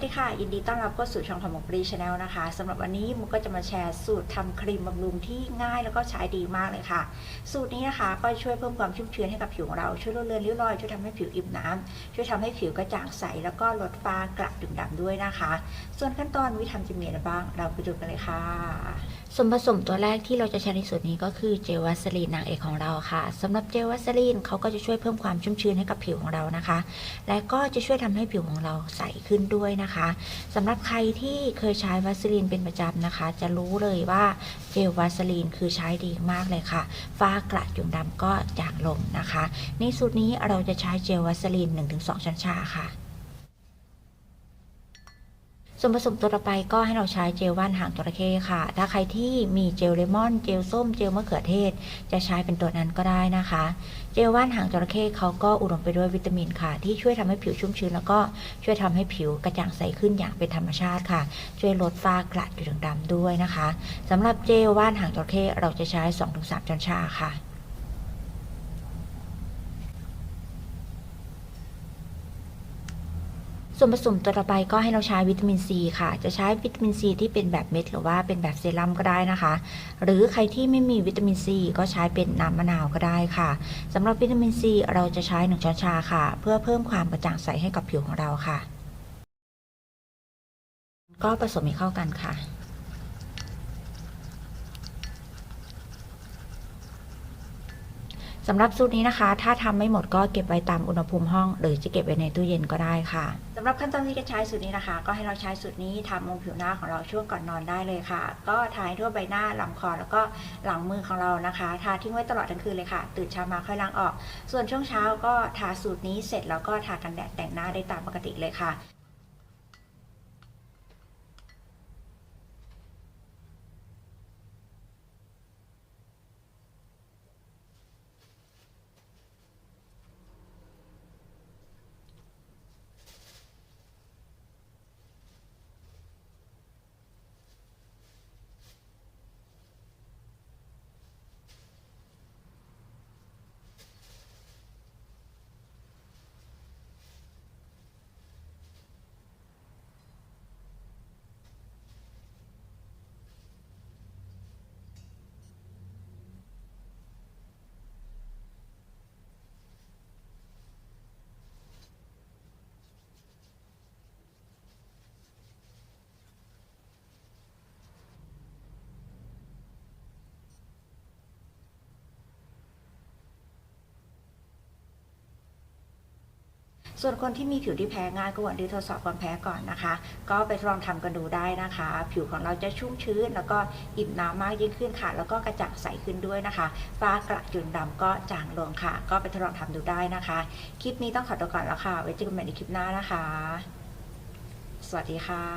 วัสดีค่ะ ยินดีต้อนรับเข้าสู่ช่องทำหมกปรีชาแนลนะคะสำหรับวันนี้มุกก็จะมาแชร์สูตรทำครีมบำรุงที่ง่ายแล้วก็ใช้ดีมากเลยค่ะ สูตรนี้นะคะก็ช่วยเพิ่มความชุ่มชื้นให้กับผิวของเรา ช่วยลดเลือนริ้วรอย ช่วยทำให้ผิวอิ่มน้ำช่วยทำให้ผิวกระจ่างใส แล้วก็ลดฝ้ากระดุมดำด้วยนะคะ ส่วนขั้นตอนวิธีทำจะมีอะไรบ้าง เราไปดูกันเลยค่ะส่วนผสมตัวแรกที่เราจะใช้ในสูตรนี้ก็คือเจลวัสลีนนางเอกของเราค่ะสำหรับเจลวัสลีนเขาก็จะช่วยเพิ่มความชุ่มชื้นให้กับผิวของเรานะคะ และก็จะช่วยทำให้ผิวของเราใสขึ้นด้วยนะคะสำหรับใครที่เคยใช้วัสลีนเป็นประจำนะคะ จะรู้เลยว่าเจลวัสลีนคือใช้ดีมากเลยค่ะ ฝ้ากระจุดดำก็จางลงนะคะ ในสูตรนี้เราจะใช้เจลวัสลีน1-2 ชั้นชาค่ะ ส่วนผสมตัวต่อไปก็ให้เราใช้เจลว่านหางจระเข้ค่ะ ถ้าใครที่มีเจลเลมอน เจลส้ม เจลมะเขือเทศ จะใช้เป็นตัวนั้นก็ได้นะคะ เจลว่านหางจระเข้เขาก็อุดมไปด้วยวิตามินค่ะ ที่ช่วยทำให้ผิวชุ่มชื้นแล้วก็ช่วยทำให้ผิวกระจ่างใสขึ้นอย่างเป็นธรรมชาติค่ะ ช่วยลดฝ้ากระจุดด่างดำด้วยนะคะสำหรับเจลว่านหางจระเข้เราจะใช้ 2-3ช้อนชาค่ะ ส่วนผสมตัวต่อไปก็ให้เราใช้วิตามินซีค่ะ จะใช้วิตามินซีที่เป็นแบบเม็ดหรือว่าเป็นแบบเซรั่มก็ได้นะคะ หรือใครที่ไม่มีวิตามินซีก็ใช้เป็นน้ำมะนาวก็ได้ค่ะสำหรับวิตามินซีเราจะใช้หนึ่งช้อนชาค่ะ เพื่อเพิ่มความกระจ่างใสให้กับผิวของเราค่ะ ก็ผสมให้เข้ากันค่ะ สำหรับสูตรนี้นะคะ ถ้าทำไม่หมดก็เก็บไว้ตามอุณหภูมิห้อง หรือจะเก็บไว้ในตู้เย็นก็ได้ค่ะสำหรับขั้นตอนที่จะใช้สูตรนี้นะคะ ก็ให้เราใช้สูตรนี้ทำมุมผิวหน้าของเราช่วงก่อนนอนได้เลยค่ะ ก็ทาให้ทั่วใบหน้าลำคอแล้วก็หลังมือของเรานะคะ ทาทิ้งไว้ตลอดทั้งคืนเลยค่ะ ตื่นเช้ามาค่อยล้างออก ส่วนช่วงเช้าก็ทาสูตรนี้เสร็จแล้วก็ทากันแดดแต่งหน้าได้ตามปกติเลยค่ะ ส่วนคนที่มีผิวที่แพ้ง่ายก็ควรที่ทดสอบความแพ้ก่อนนะคะ ก็ไปทดลองทำกันดูได้นะคะ ผิวของเราจะชุ่มชื้น แล้วก็อิ่มน้ำมากยิ่งขึ้นค่ะ แล้วก็กระจ่างใสขึ้นด้วยนะคะฝ้ากระจุดดำก็จางลงค่ะ ก็ไปทดลองทำดูได้นะคะ คลิปนี้ต้องขอตัวก่อนแล้วค่ะ ไว้เจอกันใหม่ในคลิปหน้านะคะ สวัสดีค่ะ